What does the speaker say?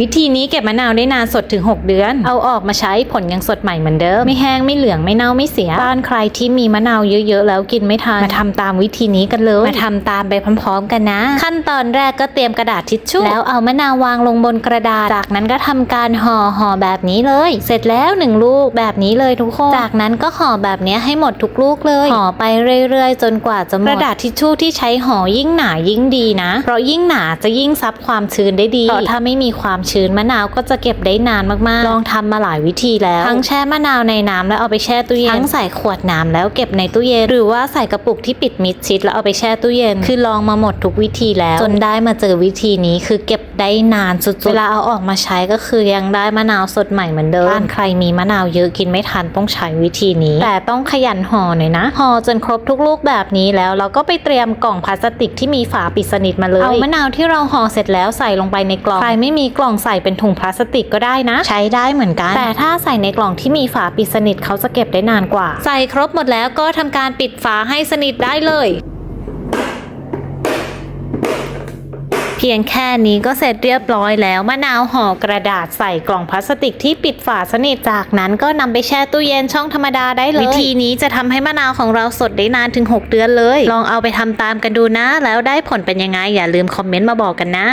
วิธีนี้เก็บมะนาวได้นานสดถึง 6 เดือน เอาออกมาใช้ผลยังสดใหม่เหมือนเดิม ไม่แห้งไม่เหลืองไม่เน่าไม่เสีย บ้านใครที่มีมะนาวเยอะๆแล้วกินไม่ทัน มาทำตามวิธีนี้กันเลย มาทำตามไปพร้อมๆกันนะ ขั้นตอนแรกก็เตรียมกระดาษทิชชู่ แล้วเอามะนาววางลงบนกระดาษ จากนั้นก็ทำการห่อห่อแบบนี้เลย เสร็จแล้วหนึ่งลูกแบบนี้เลยทุกคน จากนั้นก็ห่อแบบนี้ให้หมดทุกลูกเลย ห่อไปเรื่อยๆ จนกว่าจะหมด กระดาษทิชชู่ที่ใช้ห่อยิ่งหนายิ่งดีนะ เพราะยิ่งหนาจะยิ่งซับความชื้นได้ดี เพราะถ้าไม่มีความชื้นมะนาวก็จะเก็บได้นานมากๆ ลองทำมาหลายวิธีแล้ว ทั้งแช่มะนาวในน้ำแล้วเอาไปแช่ตู้เย็น ทั้งใส่ขวดน้ำแล้วเก็บในตู้เย็น หรือว่าใส่กระปุกที่ปิดมิดชิดแล้วเอาไปแช่ตู้เย็น คือลองมาหมดทุกวิธีแล้ว จนได้มาเจอวิธีนี้คือเก็บได้นานสุดๆ เวลาเอาออกมาใช้ก็คือยังได้มะนาวสดใหม่เหมือนเดิมบ้านใครมีมะนาวเยอะกินไม่ทันต้องใช้วิธีนี้ แต่ต้องขยันห่อหน่อยนะ ห่อจนครบทุกลูกแบบนี้แล้วเราก็ไปเตรียมกล่องพลาสติกที่มีฝาปิดสนิทมาเลย เอามะนาวที่เราห่อเสร็จแล้วใส่ลงไปในกล่อง ใครไม่มีกล่องใส่เป็นถุงพลาสติกก็ได้นะ ใช้ได้เหมือนกัน แต่ถ้าใส่ในกล่องที่มีฝาปิดสนิทเขาจะเก็บได้นานกว่า ใส่ครบหมดแล้วก็ทำการปิดฝาให้สนิทได้เลยเพียงแค่นี้ก็เสร็จเรียบร้อยแล้วมะนาวห่อกระดาษใส่กล่องพลาสติกที่ปิดฝาสนิทจากนั้นก็นำไปแช่ตู้เย็นช่องธรรมดาได้เลยวิธีนี้จะทำให้มะนาวของเราสดได้นานถึง 6 เดือนเลย ลองเอาไปทำตามกันดูนะ แล้วได้ผลเป็นยังไงอย่าลืมคอมเมนต์มาบอกกันนะ